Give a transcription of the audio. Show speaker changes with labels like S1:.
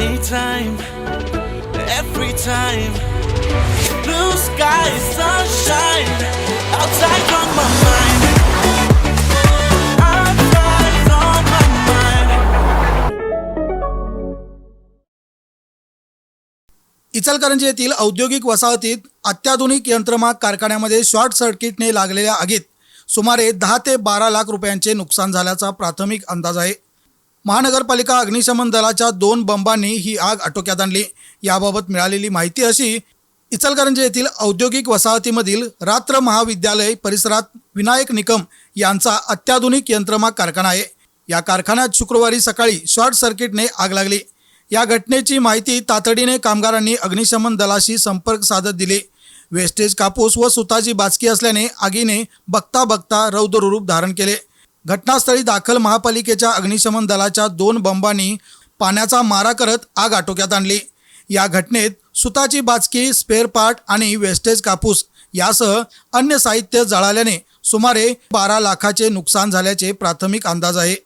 S1: anytime, every time. Blue sky, sunshine, outside my mind. Outside on my mind.
S2: Ichalkaranji येथील औद्योगिक वसाहतीत अत्याधुनिक यंत्रमाग कारखान्यामध्ये शॉर्ट सर्किटने लागलेल्या आगीत सुमारे दहा ते बारा लाख रुपयांचे नुकसान झाल्याचा प्राथमिक अंदाज आहे महानगरपालिका अग्निशमन दलाच्या दोन बंबांनी ही आग आटोक्यात आणली. याबाबत मिळालेली माहिती अशी इचलकरंजी येथील औद्योगिक वसाहतीमधील रात्र महाविद्यालय परिसरात विनायक निकम यांचा अत्याधुनिक यंत्रमाग कारखाना आहे. या कारखान्यात शुक्रवारी सकाळी शॉर्ट सर्किटने आग लागली. या घटनेची माहिती तातडीने कामगारांनी अग्निशमन दलाशी संपर्क साधत दिली. वेस्टेज कापूस व सुताची बाचकी असल्याने आगीने बघता बघता रौद्ररूप धारण केले. घटनास्थळी दाखल महापालिकेच्या अग्निशमन दलाच्या दोन बंबांनी पाण्याचा मारा करत आग आटोक्यात आणली. या घटनेत सुताची बाचकी स्पेअर पार्ट आणि वेस्टेज कापूस यासह अन्य साहित्य जळाल्याने सुमारे बारा लाखाचे नुकसान झाल्याचे प्राथमिक अंदाज आहे.